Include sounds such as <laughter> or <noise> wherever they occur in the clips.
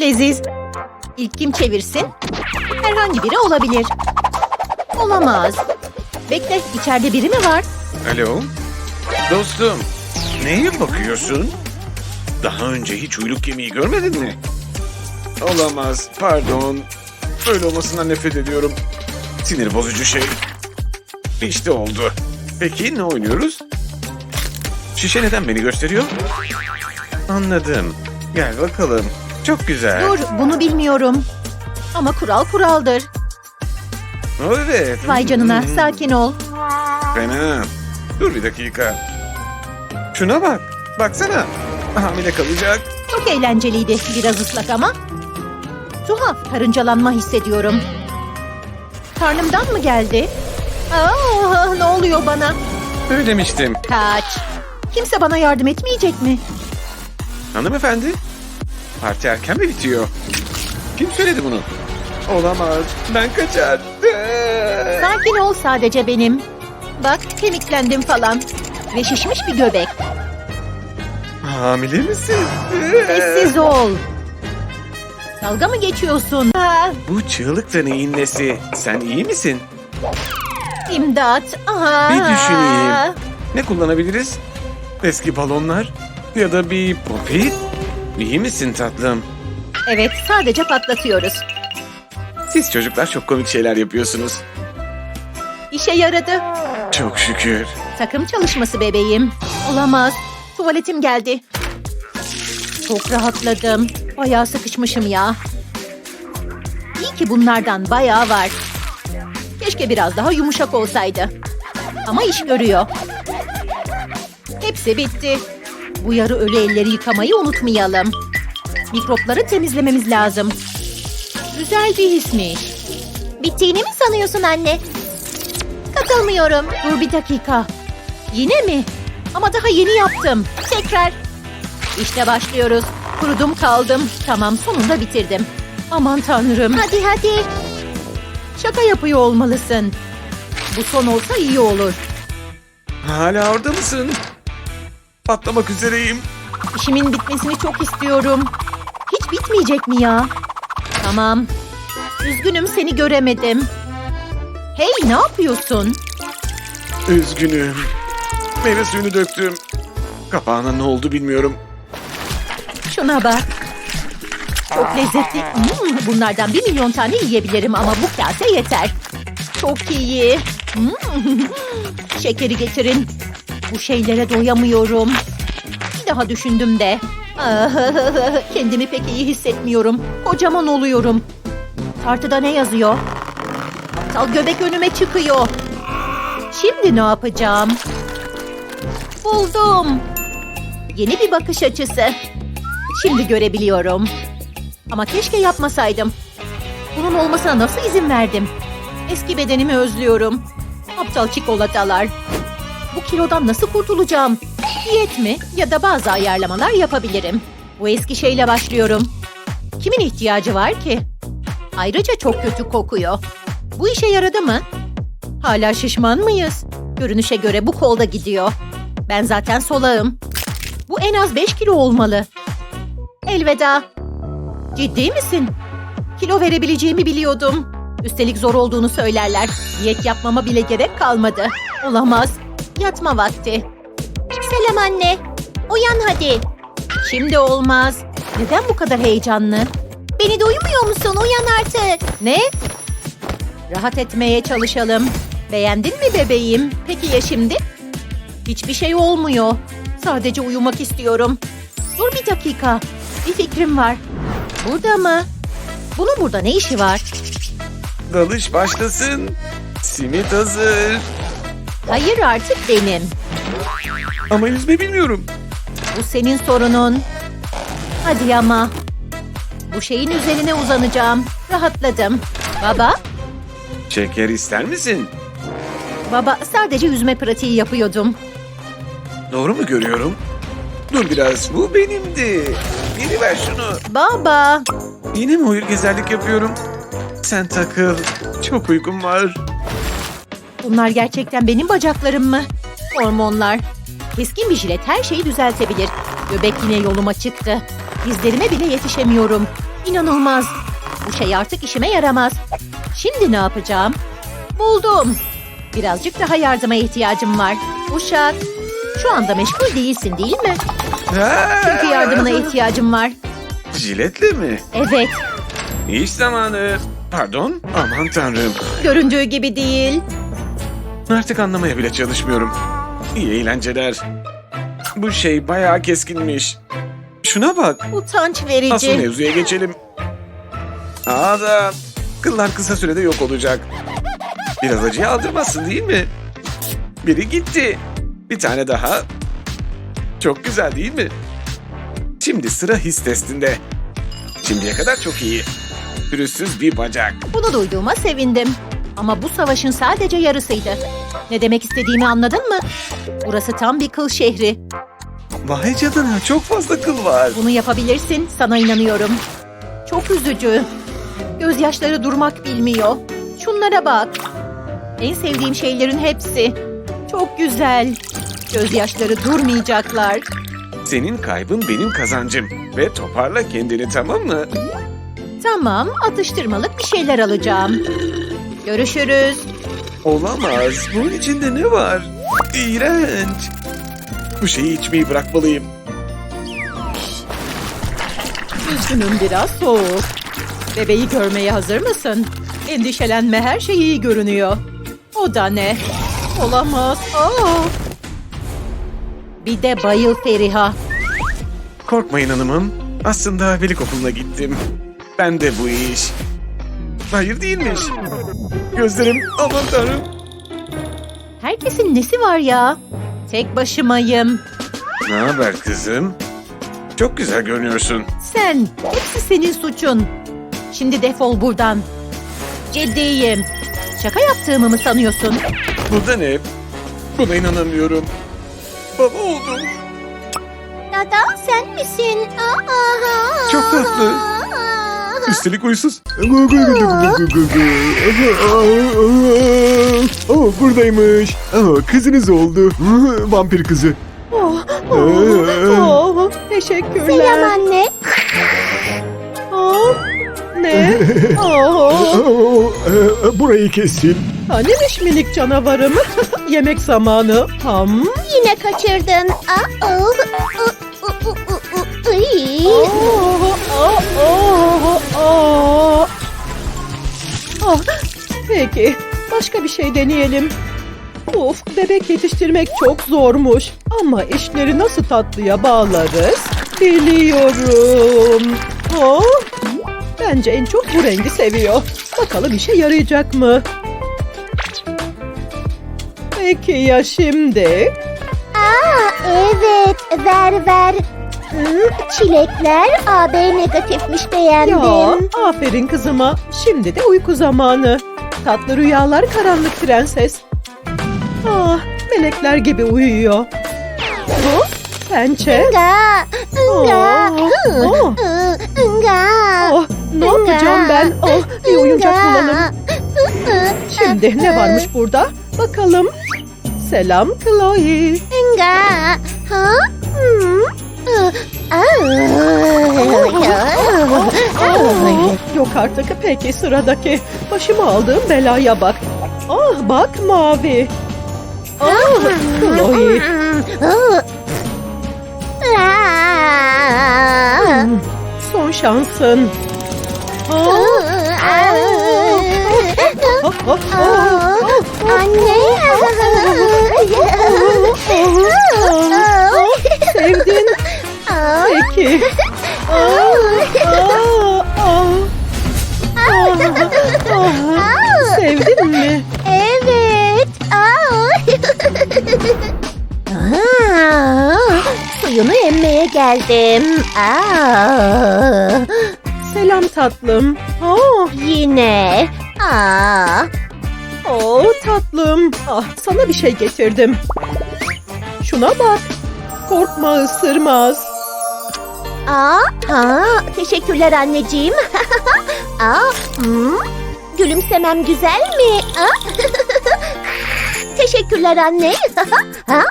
leziz. İlk kim çevirsin? Herhangi biri olabilir. Olamaz. Bekle, içeride biri mi var? Alo? Dostum, neye bakıyorsun? Daha önce hiç uyluk gemiyi görmedin mi? Olamaz, pardon. Böyle olmasından nefret ediyorum. Sinir bozucu şey. İşte oldu. Peki ne oynuyoruz? Şişe neden beni gösteriyor? Anladım. Gel bakalım. Çok güzel. Dur, bunu bilmiyorum. Ama kural kuraldır. Evet. Vay canına, Hmm, sakin ol. Fena. Dur bir dakika. Şuna bak. Baksana. Hamile kalacak. Çok eğlenceliydi. Biraz ıslak ama. Tuhaf, karıncalanma hissediyorum. Karnımdan mı geldi? Aa, ne oluyor bana? Öyle demiştim. Kaç. Kimse bana yardım etmeyecek mi? Hanımefendi. Parti erken mi bitiyor? Kim söyledi bunu? Olamaz. Ben kaçar. Sakin ol sadece benim. Bak kemiklendim falan. Ve şişmiş bir göbek. Hamile misin? Sessiz ol. Dalga mı geçiyorsun? Bu çığlık da neyin nesi? Sen iyi misin? imdat. Aa. Bir düşüneyim. Ne kullanabiliriz? Eski balonlar? Ya da bir popit? İyi misin tatlım? Evet sadece patlatıyoruz. Siz çocuklar çok komik şeyler yapıyorsunuz. İşe yaradı. Çok şükür. Takım çalışması bebeğim. Olamaz. Tuvaletim geldi. Çok rahatladım. Bayağı sıkışmışım ya. İyi ki bunlardan bayağı var. Keşke biraz daha yumuşak olsaydı. Ama iş görüyor. Hepsi bitti. Bu yarı ölü elleri yıkamayı unutmayalım. Mikropları temizlememiz lazım. Güzel bir hismiş. Bittiğini mi sanıyorsun anne? Katılmıyorum. Dur bir dakika. Yine mi? Ama daha yeni yaptım. Tekrar. İşte başlıyoruz. Kurudum kaldım. Tamam sonunda bitirdim. Aman tanrım. Hadi hadi. Şaka yapıyor olmalısın. Bu son olsa iyi olur. Hala orada mısın? Patlamak üzereyim. İşimin bitmesini çok istiyorum. Hiç bitmeyecek mi ya? Tamam. Üzgünüm seni göremedim. Hey ne yapıyorsun? Üzgünüm. Meyve suyunu döktüm. Kapağına ne oldu bilmiyorum. Şuna bak. Çok lezzetli. Hmm, bunlardan bir milyon tane yiyebilirim ama bu kase yeter. Çok iyi. Hmm. <laughs> Şekeri getirin. Bu şeylere doyamıyorum. Bir daha düşündüm de. <laughs> Kendimi pek iyi hissetmiyorum. Kocaman oluyorum. Tartıda ne yazıyor? Aptal göbek önüme çıkıyor. Şimdi ne yapacağım? Buldum. Yeni bir bakış açısı. Şimdi görebiliyorum. Ama keşke yapmasaydım. Bunun olmasına nasıl izin verdim? Eski bedenimi özlüyorum. Aptal çikolatalar. Bu kilodan nasıl kurtulacağım? Diyet mi ya da bazı ayarlamalar yapabilirim. Bu eski şeyle başlıyorum. Kimin ihtiyacı var ki? Ayrıca çok kötü kokuyor. Bu işe yaradı mı? Hala şişman mıyız? Görünüşe göre bu kolda gidiyor. Ben zaten solağım. Bu en az 5 kilo olmalı. Elveda. Ciddi misin? Kilo verebileceğimi biliyordum. Üstelik zor olduğunu söylerler. Diyet yapmama bile gerek kalmadı. Olamaz. Yatma vakti. Selam anne. Uyan hadi. Şimdi olmaz. Neden bu kadar heyecanlı? Beni duymuyor musun? Uyan artık. Ne? Rahat etmeye çalışalım. Beğendin mi bebeğim? Peki ya şimdi? Hiçbir şey olmuyor. Sadece uyumak istiyorum. Dur bir dakika. Bir fikrim var. Burada mı? Bunun burada ne işi var? Dalış başlasın. Simit hazır. Hayır artık benim. Ama yüzme bilmiyorum. Bu senin sorunun. Hadi ama. Bu şeyin üzerine uzanacağım. Rahatladım. Baba? Şeker ister misin? Baba sadece yüzme pratiği yapıyordum. Doğru mu görüyorum? Dur biraz bu benimdi. Geri ver şunu. Baba. Yine mi uyur gezerlik yapıyorum? Sen takıl. Çok uykum var. Bunlar gerçekten benim bacaklarım mı? Hormonlar. Keskin bir jilet her şeyi düzeltebilir. Göbek yine yoluma çıktı. Dizlerime bile yetişemiyorum. İnanılmaz. Bu şey artık işime yaramaz. Şimdi ne yapacağım? Buldum. Birazcık daha yardıma ihtiyacım var. Uşak, şu anda meşgul değilsin değil mi? Çünkü yardımına ihtiyacım var. Jiletle mi? Evet, İş zamanı. Pardon? Aman tanrım. göründüğü gibi değil. Artık anlamaya bile çalışmıyorum. İyi eğlenceler. Bu şey bayağı keskinmiş. Şuna bak. Utanç Asıl verici. mevzuya geçelim. Aa da kıllar kısa sürede yok olacak. Biraz acıya aldırmazsın değil mi? Biri gitti. Bir tane daha. Çok güzel değil mi? Şimdi sıra his testinde. Şimdiye kadar çok iyi. Pürüzsüz bir bacak. Bunu duyduğuma sevindim. Ama bu savaşın sadece yarısıydı. Ne demek istediğimi anladın mı? Burası tam bir kıl şehri. Vay canına çok fazla kıl var. Bunu yapabilirsin, sana inanıyorum. Çok üzücü. Gözyaşları durmak bilmiyor. Şunlara bak. En sevdiğim şeylerin hepsi. Çok güzel. Gözyaşları durmayacaklar. Senin kaybın benim kazancım. Ve toparla kendini tamam mı? Tamam, atıştırmalık bir şeyler alacağım. Görüşürüz. Olamaz. Bunun içinde ne var? İğrenç. Bu şeyi içmeyi bırakmalıyım. Üzgünüm biraz soğuk. Bebeği görmeye hazır mısın? Endişelenme her şey iyi görünüyor. O da ne? Olamaz. Aa! Bir de bayıl Feriha. Korkmayın hanımım. Aslında velik okuluna gittim. Ben de bu iş. Hayır değilmiş. Gözlerim aman tanrım. Herkesin nesi var ya? Tek başımayım. Ne haber kızım? Çok güzel görünüyorsun. Sen, hepsi senin suçun. Şimdi defol buradan. Ciddiyim. Şaka yaptığımı mı sanıyorsun? Bu da ne? Buna inanamıyorum. Baba oldum. Dada sen misin? Aa, Çok tatlı. Üstelik uysuz. Oh, buradaymış. Oh, kızınız oldu. Vampir kızı. Oh, Ee? oh, teşekkürler. Selam anne. Oh, ne? Oh, Oh, burayı kesin. hanimiş minik canavarım? <laughs> Yemek zamanı. Ham. Yine kaçırdın. Aa, oh, oh, oh, oh, oh, oh, ay. Ah, peki, başka bir şey deneyelim. Of, bebek yetiştirmek çok zormuş. Ama işleri nasıl tatlıya bağlarız? Biliyorum. Oh, bence en çok bu rengi seviyor. Bakalım işe yarayacak mı? Peki ya şimdi? Aa, evet ver ver. Hmm, çilekler AB negatifmiş beğendim. Ya, aferin kızıma. Şimdi de uyku zamanı. Tatlı rüyalar karanlık prenses. Ah, melekler gibi uyuyor. Bu, pençe. Nga, nga, Oh, oh, ı, nga. oh, ne yapacağım ben? Oh, bir oyuncak bulalım. Şimdi ne varmış burada? Bakalım. Selam Chloe. Nga. Yok artık. Peki sıradaki. Başıma aldığım belaya bak. Ah bak mavi. Ah Chloe. Aa. Hmm, Son şansın. Ah, ah, ah, ah, Anne. Sevdin. Peki. Ah, ah, ah. Sevdin mi? Evet. Aa, suyunu emmeye geldim. Aa, Selam tatlım. Ah, yine. Aa, oh tatlım. Ah, sana bir şey getirdim. Şuna bak. Korkma ısırmaz. aa, aa, teşekkürler anneciğim. <laughs> aa, hmm, gülümsemem güzel mi? Aa, <laughs> teşekkürler anne. <laughs> Ha?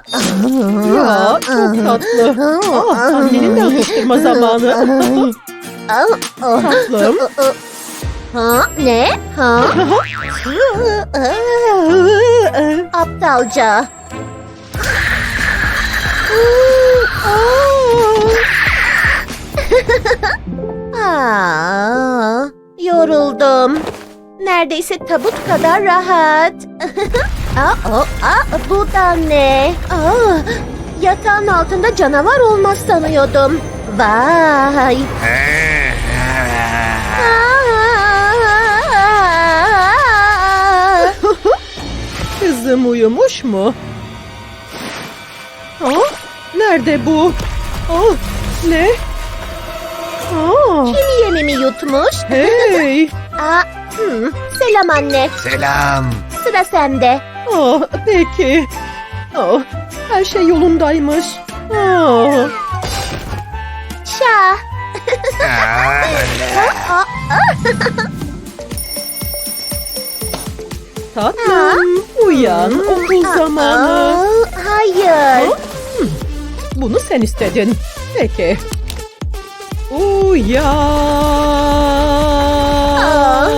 Ya çok tatlı. Ah, annenin de atıştırma zamanı. Tatlım. Ha ne? Ha? Aptalca. Aa, <laughs> yoruldum. Neredeyse tabut kadar rahat. <laughs> aa, aa, aa, bu da ne? Aa, yatağın altında canavar olmaz sanıyordum. Vay. <laughs> Kızım uyumuş mu? Ha? Nerede bu? Ah, ne? Aa, Kim yemimi yutmuş? hey. <laughs> Aa, hmm, selam anne. Selam. Sıra sende. Ah, peki. Ah, her şey yolundaymış. Ah, Şah. <laughs> Aa, tatlım, uyan. Okul zamanı. aa, hayır. Bunu sen istedin. Peki. Uyan.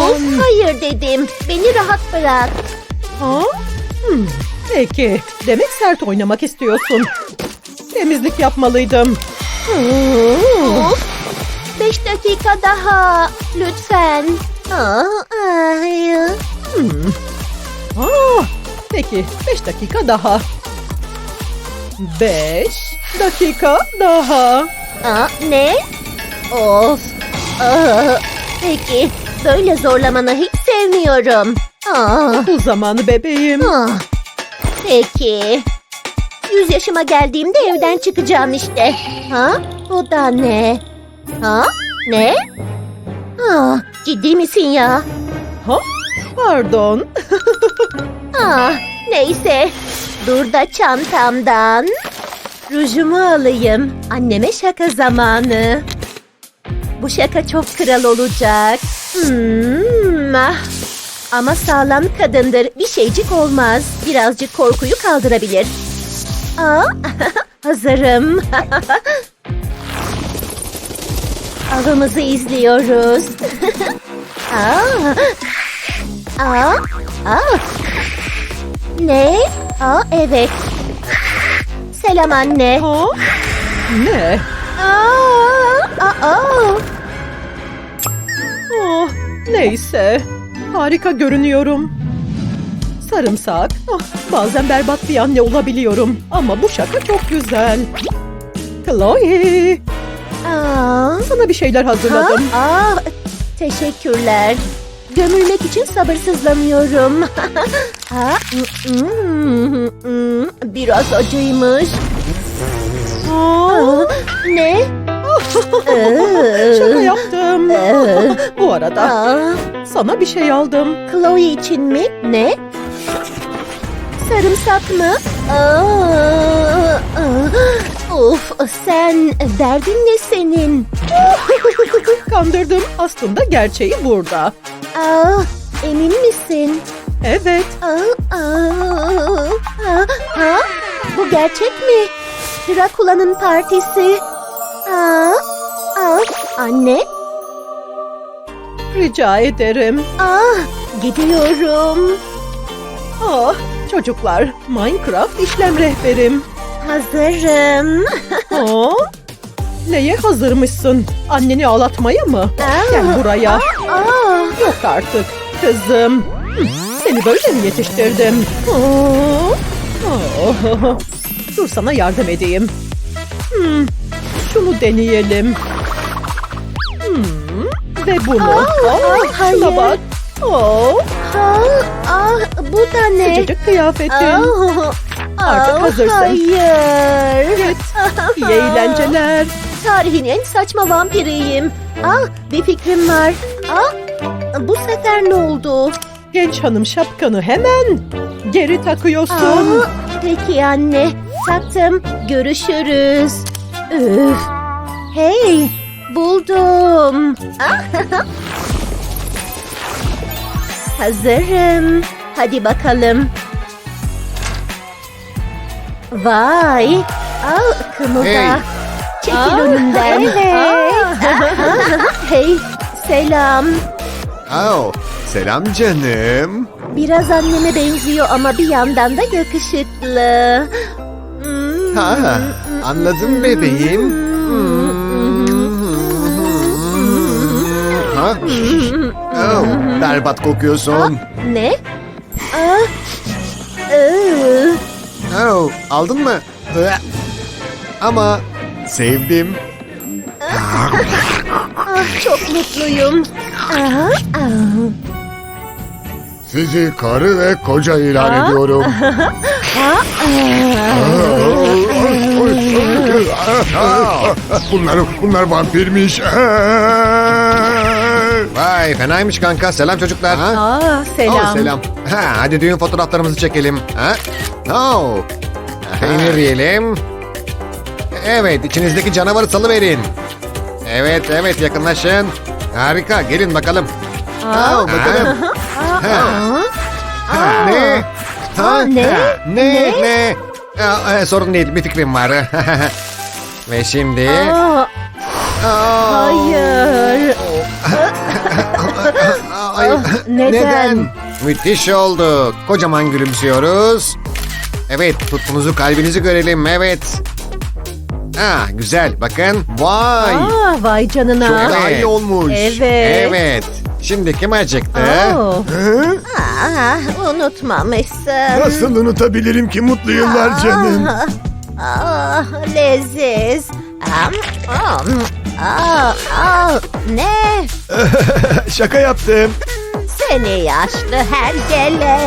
Of, hayır dedim. Beni rahat bırak. Ha? Hmm, Peki. Demek sert oynamak istiyorsun. Temizlik yapmalıydım. Of. Beş dakika daha. Lütfen. Aa, ay. Hmm. Ah, peki. Beş dakika daha. Beş dakika daha. Aa, ne? Of. Aa, peki. Böyle zorlamanı hiç sevmiyorum. Aa, Bu zamanı bebeğim. ah. Peki. Yüz yaşıma geldiğimde evden çıkacağım işte. Ha? Bu da ne? Ha? Ne? Ah, ciddi misin ya? Ha? Pardon. <laughs> Ah, neyse. Dur da çantamdan. Rujumu alayım. Anneme şaka zamanı. Bu şaka çok kral olacak. Hmm, ah. Ama sağlam kadındır. Bir şeycik olmaz. Birazcık korkuyu kaldırabilir. Aa, <laughs> hazırım. <laughs> Avımızı izliyoruz. <laughs> Aa, aa, aa. Ne? Aa evet. Selam anne. Ha? Ne? Aa, aa. Oh, neyse. Harika görünüyorum. Sarımsak. Ah, bazen berbat bir anne olabiliyorum. Ama bu şaka çok güzel. Chloe, Aa, sana bir şeyler ha? hazırladım. Aa, teşekkürler. Gömülmek için sabırsızlanıyorum. <laughs> ha, biraz acıymış. Aa, ne? <laughs> şaka yaptım. Bu arada Aa, sana bir şey aldım. Chloe için mi? Ne? Sarımsak mı? Aa, aa, of sen derdin ne senin? Kandırdım. Aslında gerçeği burada. Aa, emin misin? Evet. Aa, aa, aa, ha? Bu gerçek mi? Drakula'nın partisi. Aa, aa, anne. Rica ederim. Aa, gidiyorum. Ah, çocuklar. Minecraft işlem rehberim. Hazırım. <laughs> Aa, neye hazırmışsın? Anneni ağlatmaya mı? Aa, Gel buraya. aa, Yok artık. Kızım. Seni böyle mi yetiştirdim? Aa, aa. Dur sana yardım edeyim. Hmm, şunu deneyelim. Hmm, ve bunu. Aa, hayır. şuna bak. Aa, ha, aa, bu da ne? sıcacık kıyafetin. Aa, Artık hazırsın. Hayır. Git. <laughs> İyi eğlenceler. Tarihin en saçma vampiriyim. Ah, bir fikrim var. Ah, bu sefer ne oldu? Genç hanım şapkanı hemen geri takıyorsun. Aa, peki anne, taktım. Görüşürüz. Üf. Hey, buldum. <laughs> Hazırım. Hadi bakalım. Vay. Al kımılda. Hey. Çekil Aa, önümden. evet. <laughs> Hey, selam. Oh, selam canım. Biraz anneme benziyor ama bir yandan da yakışıklı. Ha, anladım bebeğim. Ha? Oh, berbat kokuyorsun. Ne? Aa, ıı. Oh, aldın mı? Ama sevdim. <laughs> Ah, çok mutluyum. Sizi karı ve koca ilan Aa. ediyorum. <laughs> bunlar, bunlar vampirmiş. Vay fenaymış kanka. Selam çocuklar. Ha? Aa, selam. Oh, selam. Ha, hadi düğün fotoğraflarımızı çekelim. Ha? Oh. Peynir yiyelim. Evet, içinizdeki canavarı salıverin. Evet, evet yakınlaşın. Harika, gelin bakalım. Oh, bakalım. Ha. Ha, ne? Ha? ne? Ha, Ne? Ne? Aa, e, sorun değil, bir fikrim var. <laughs> Ve şimdi... Aa, hayır. Ay, Ah, neden? Müthiş oldu. Kocaman gülümsüyoruz. Evet, tutkunuzu kalbinizi görelim. Evet. Ha, güzel. Bakın. Vay. Aa, vay canına. Çok daha iyi olmuş. Evet. Evet. Şimdi kim acıktı? Oo. Aa, unutmamışsın. Nasıl unutabilirim ki mutlu yıllar canım? Ah, ah, leziz. Am, am, ah, ah, ne? <laughs> Şaka yaptım. Seni yaşlı hergele.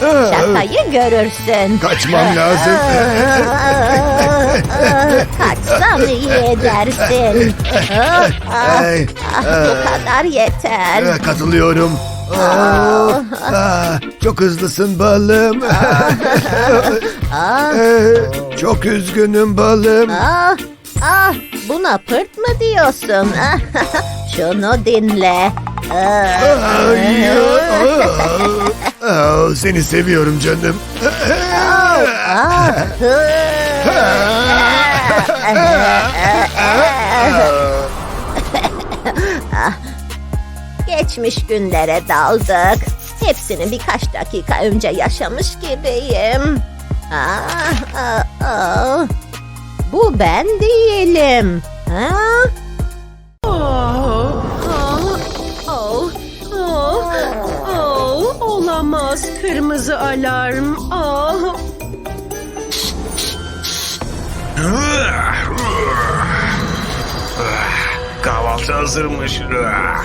Şakayı görürsün. Kaçmam lazım. <laughs> Kaçsam iyi edersin. Ah, ah, ah, Bu kadar yeter. eh, katılıyorum. Aa, aa, çok hızlısın balım. Eh, çok üzgünüm balım. Ah, ah, buna pırt mı diyorsun? <laughs> Şunu dinle. Seni seviyorum canım. Geçmiş günlere daldık. Hepsini birkaç dakika önce yaşamış gibiyim. Ah, ah, ah. Bu ben değilim. Ha? Olamaz. Kırmızı alarm. Oh. Kahvaltı hazırmış. Ha?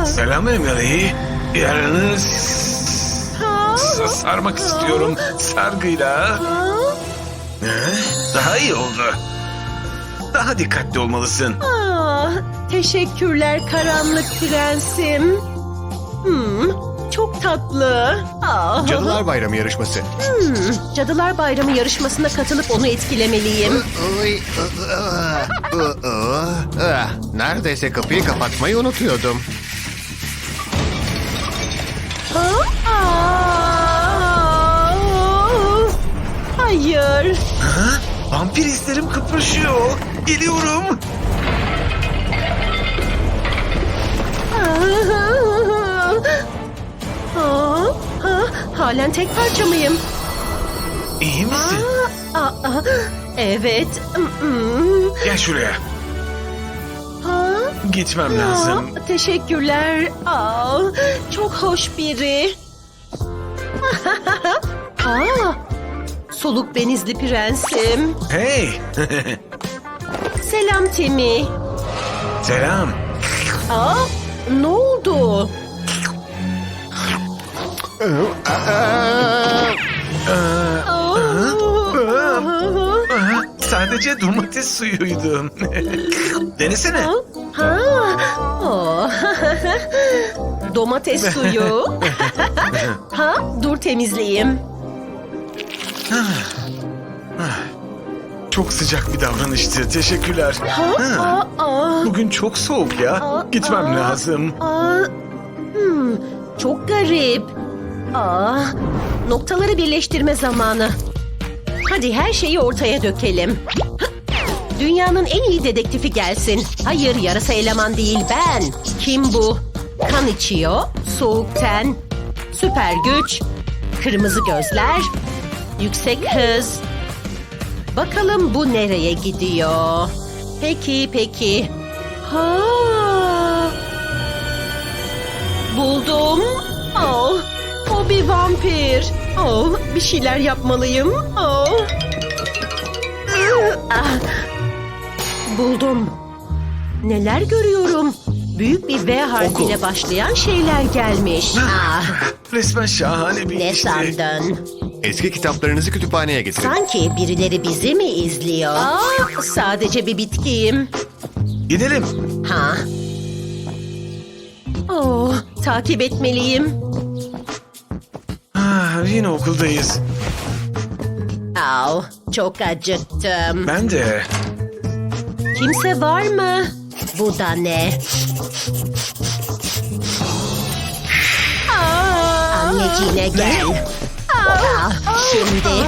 Aa. Selam Emily. Yarını s- sarmak istiyorum sargıyla. Ha? Hı? Daha iyi oldu. Daha dikkatli olmalısın. Ah, teşekkürler karanlık prensim. Hmm, çok tatlı. Ah. Cadılar Bayramı yarışması. Hmm, Cadılar Bayramı yarışmasına katılıp onu etkilemeliyim. <laughs> Neredeyse kapıyı kapatmayı unutuyordum. Aa, Hayır. Ha? Vampir hislerim kıpırşıyor. Geliyorum. Halen tek parça mıyım? İyi misin? Aa, aa, evet. Hmm. Gel şuraya. Ha? Gitmem lazım. Aa, teşekkürler. Aa, çok hoş biri. <laughs> Aa, soluk benizli prensim. Hey. <laughs> Selam Temi. Selam. Aa, ne oldu? Sadece domates suyuydu. <laughs> Denesene. Ha, oh. <laughs> Domates suyu. <laughs> ha, dur temizleyeyim. Çok sıcak bir davranıştı. Teşekkürler. Ha, Ha, aa, aa, Bugün çok soğuk ya. Aa, Gitmem aa. lazım. aa. Hmm, çok garip. Aa, noktaları birleştirme zamanı. Hadi her şeyi ortaya dökelim. Dünyanın en iyi dedektifi gelsin. Hayır yarasa eleman değil ben. Kim bu? Kan içiyor, soğuk ten, süper güç, kırmızı gözler, yüksek hız. Bakalım bu nereye gidiyor? Peki peki. Ha. Buldum. Oh, o bir vampir. Oh, bir şeyler yapmalıyım. Oh. Ah. Buldum. Neler görüyorum? Büyük bir V harfiyle başlayan şeyler gelmiş. Ah, Resmen şahane bir ne işti. sandın? Eski kitaplarınızı kütüphaneye getirin. Sanki birileri bizi mi izliyor? Aa, sadece bir bitkiyim. Gidelim. Ha? Oh, takip etmeliyim. Yine okuldayız. Au, çok acıktım. Ben de. Kimse var mı? Bu da ne? Anneciğine gel. Ah, şimdi.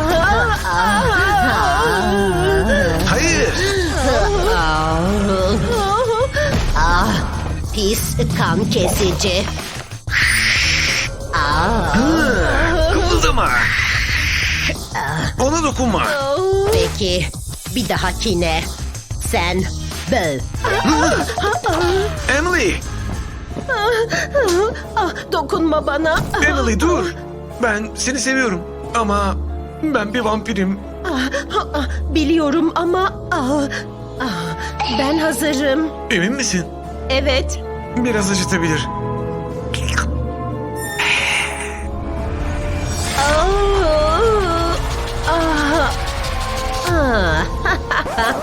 Hayır. Ah, pis kan kesici. Ah, Kımıldama. Ona dokunma. peki, bir dahakine. Sen böl. Emily. Ah, dokunma bana. Emily dur. Ben seni seviyorum. Ama ben bir vampirim. Ah, ah, biliyorum ama ah, ah, ben hazırım. Emin misin? Evet. Biraz acıtabilir. Ah, <laughs>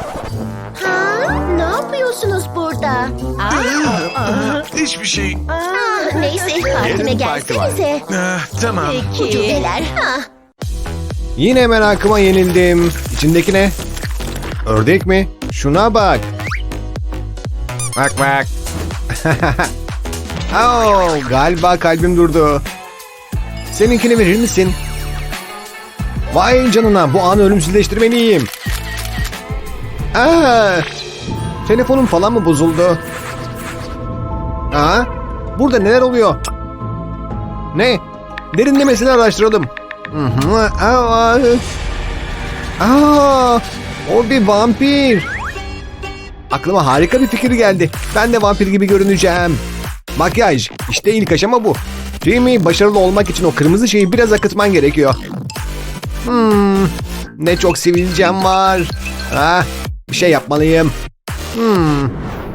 Ha? Ne yapıyorsunuz burada? Ah, <laughs> Hiçbir şey. Ah, neyse partime parti var. gelsenize. Ah, tamam. Peki. Ucubeler. Ha. Yine merakıma yenildim. İçindeki ne? Ördek mi? Şuna bak. Bak bak. <laughs> oh, galiba kalbim durdu. Seninkini verir misin? Vay canına bu anı ölümsüzleştirmeliyim. Aa, telefonum falan mı bozuldu? Aa, burada neler oluyor? Ne? Derinlemesine araştıralım. Aa, aa, o bir vampir. Aklıma harika bir fikir geldi. Ben de vampir gibi görüneceğim. Makyaj. İşte ilk aşama bu. Jamie başarılı olmak için o kırmızı şeyi biraz akıtman gerekiyor. Hmm, ne çok sivilcem var. Ah, bir şey yapmalıyım. Hmm,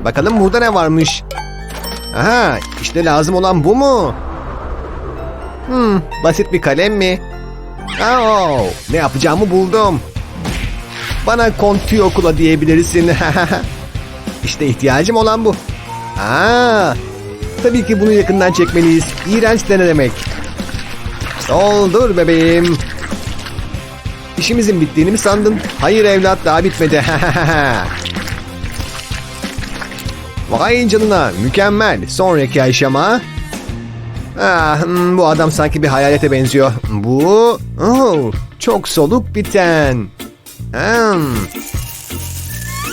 bakalım burada ne varmış. Aha, işte lazım olan bu mu? Hmm, basit bir kalem mi? Oh, ne yapacağımı buldum. Bana Kontiyokula diyebilirsin. <laughs> işte ihtiyacım olan bu. Aa, tabii ki bunu yakından çekmeliyiz. İğrenç de ne demek? Doldur bebeğim. İşimizin bittiğini mi sandın? Hayır evlat daha bitmedi. <laughs> Vay canına mükemmel. Sonraki aşama. Ah, hmm, bu adam sanki bir hayalete benziyor. Bu oh, çok soluk biten. Hmm.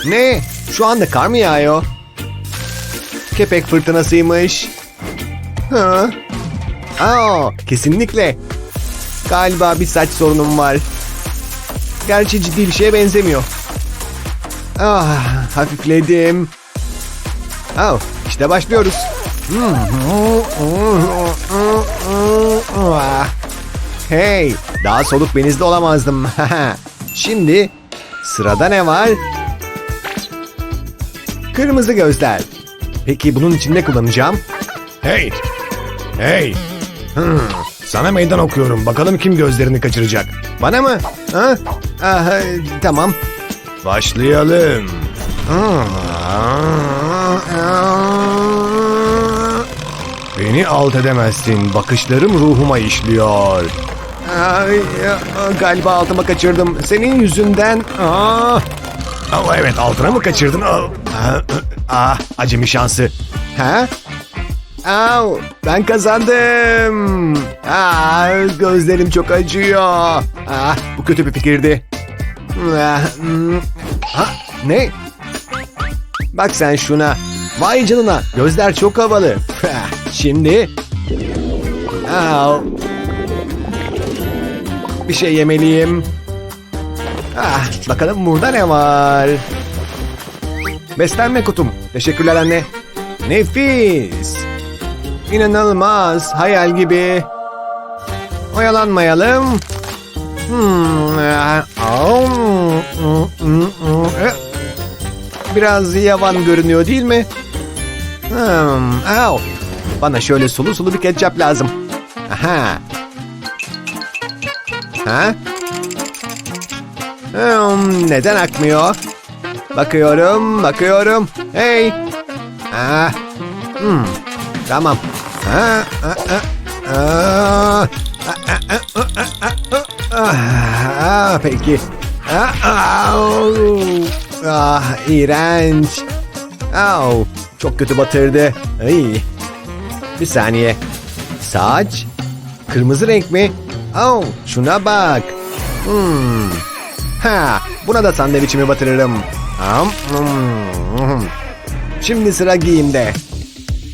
Ne? Şu anda kar mı yağıyor? Kepek fırtınasıymış. Ha? Aa, kesinlikle. Galiba bir saç sorunum var. Gerçi ciddi bir şeye benzemiyor. Ah, hafifledim. Oh, işte başlıyoruz. Hey, daha soluk benizde olamazdım. <laughs> Şimdi sırada ne var? Kırmızı gözler. Peki bunun için ne kullanacağım? Hey, hey. Hmm, sana meydan okuyorum. Bakalım kim gözlerini kaçıracak. Bana mı? Ha? Ah, tamam. Başlayalım. Beni alt edemezsin. Bakışlarım ruhuma işliyor. Ay, galiba altıma kaçırdım. Senin yüzünden. Aa. Aa, evet altına mı kaçırdın? Aa, ah, ah, acemi şansı. Ha? Au, ben kazandım. Ah, gözlerim çok acıyor. Ah, bu kötü bir fikirdi. Hmm. Ha, Ne? Bak sen şuna. Vay canına. Gözler çok havalı. Şimdi. Au. Bir şey yemeliyim. Ah, bakalım burada ne var? Beslenme kutum. Teşekkürler anne. Nefis. İnanılmaz. Hayal gibi. Oyalanmayalım. Hmm. Biraz yavan görünüyor değil mi? Hmm. Bana şöyle sulu sulu bir ketçap lazım. Aha. Ha? Hmm, neden akmıyor? Bakıyorum, bakıyorum. Hey. Ah. Hmm. Tamam. Peki. Ah, iğrenç. Au, çok kötü batırdı. Ay. Bir saniye. Saç? Kırmızı renk mi? Au, şuna bak. Hmm. Ha, buna da sandviçimi batırırım. Hmm. Şimdi sıra giyimde.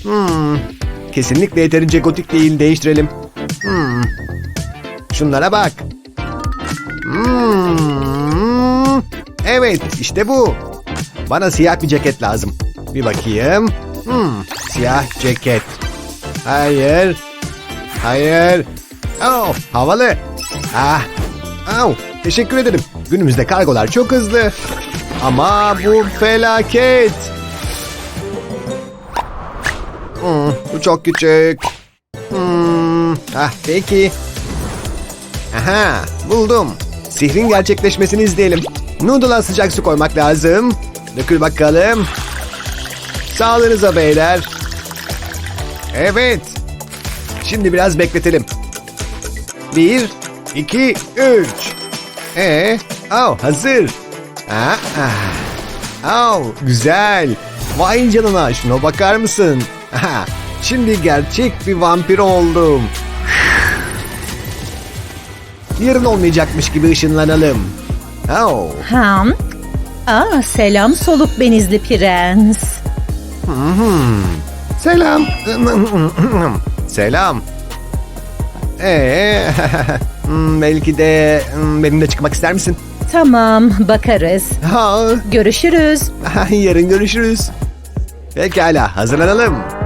Hmm. Kesinlikle yeterince gotik değil, değiştirelim. Hmm. Şunlara bak. Hmm. Evet, işte bu. Bana siyah bir ceket lazım. Bir bakayım. Hmm, siyah ceket. Hayır. Hayır. Oh, havalı. Ah. Au, teşekkür ederim. Günümüzde kargolar çok hızlı. Ama bu felaket. Hmm, bu çok küçük. Hmm, ah peki. Aha, buldum. Sihrin gerçekleşmesini izleyelim. Noodle'a sıcak su koymak lazım. Dökül bakalım. Sağlığınıza beyler. Evet. Şimdi biraz bekletelim. Bir, iki, üç. Ee, oh, hazır. Ah, ah. Oh, güzel. Vay canına şuna bakar mısın? Aha, şimdi gerçek bir vampir oldum. Yarın olmayacakmış gibi ışınlanalım. Oh, Ham. Aa, selam soluk benizli prens. selam. selam. Ee, <laughs> hmm, belki de hmm, benimle çıkmak ister misin? Tamam, bakarız. Ha, Görüşürüz. <laughs> yarın görüşürüz. Pekala hazırlanalım.